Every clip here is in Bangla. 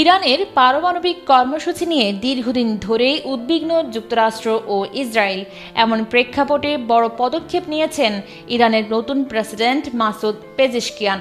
ইরানের পারমাণবিক কর্মসূচি নিয়ে দীর্ঘদিন ধরেই উদ্বিগ্ন যুক্তরাষ্ট্র ও ইসরায়েল। এমন প্রেক্ষাপটে বড় পদক্ষেপ নিয়েছেন ইরানের নতুন প্রেসিডেন্ট মাসুদ পেজেশকিয়ান।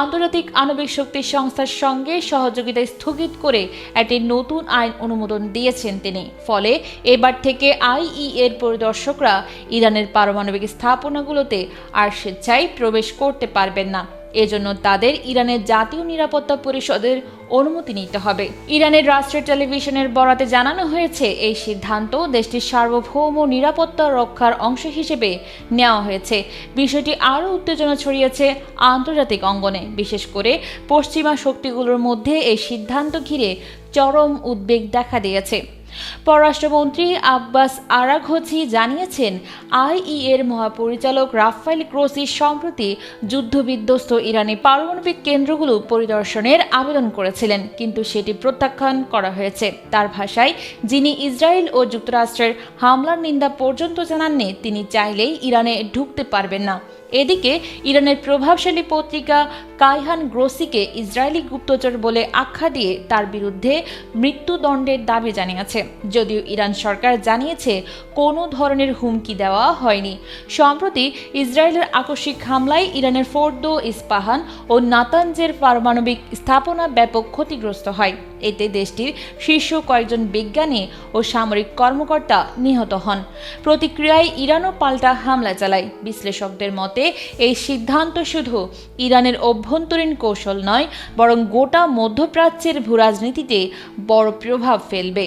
আন্তর্জাতিক আণবিক শক্তি সংস্থার সঙ্গে সহযোগিতা স্থগিত করে একটি নতুন আইন অনুমোদন দিয়েছেন তিনি। ফলে এবার থেকে আইই এর পরিদর্শকরা ইরানের পারমাণবিক স্থাপনাগুলোতে আর স্বেচ্ছায় প্রবেশ করতে পারবেন না। এজন্য তাদের ইরানের জাতীয় নিরাপত্তা পরিষদের অনুমতি নিতে হবে। ইরানের রাষ্ট্রীয় টেলিভিশনের বরাতে জানানো হয়েছে, এই সিদ্ধান্ত দেশটির সার্বভৌম নিরাপত্তা রক্ষার অংশ হিসেবে নেওয়া হয়েছে। বিষয়টি আরও উত্তেজনা ছড়িয়েছে আন্তর্জাতিক অঙ্গনে। বিশেষ করে পশ্চিমা শক্তিগুলোর মধ্যে এই সিদ্ধান্ত ঘিরে চরম উদ্বেগ দেখা দিয়েছে। পররাষ্ট্রমন্ত্রী আব্বাস আরাঘোচি জানিয়েছেন, আইই এর মহাপরিচালক রাফাইল ক্রোসি সম্প্রতি যুদ্ধবিধ্বস্ত ইরানি পারমাণবিক কেন্দ্রগুলো পরিদর্শনের আবেদন করেছিলেন, কিন্তু সেটি প্রত্যাখ্যান করা হয়েছে। তার ভাষায়, যিনি ইসরায়েল ও যুক্তরাষ্ট্রের হামলার নিন্দা পর্যন্ত জানাননি, তিনি চাইলেই ইরানে ঢুকতে পারবেন না। এদিকে, ইরানের প্রভাবশালী পত্রিকা কাইহান গ্রোসিকে ইসরায়েলি গুপ্তচর বলে আখ্যা দিয়ে তার বিরুদ্ধে মৃত্যুদণ্ডের দাবি জানিয়েছে। যদিও ইরান সরকার জানিয়েছে, কোনো ধরনের হুমকি দেওয়া হয়নি। সম্প্রতি ইসরায়েলের আকস্মিক হামলায় ইরানের ফোর্দো ইস্পাহান ও নাতানজের পারমাণবিক স্থাপনা ব্যাপক ক্ষতিগ্রস্ত হয়। এতে দেশটির শীর্ষ কয়েকজন বিজ্ঞানী ও সামরিক কর্মকর্তা নিহত হন। প্রতিক্রিয়ায় ইরানও পাল্টা হামলা চালায়। বিশ্লেষকদের মতে, এই সিদ্ধান্ত শুধু ইরানের অভ্যন্তরীণ কৌশল নয়, বরং গোটা মধ্যপ্রাচ্যের ভূরাজনীতিতে বড় প্রভাব ফেলবে।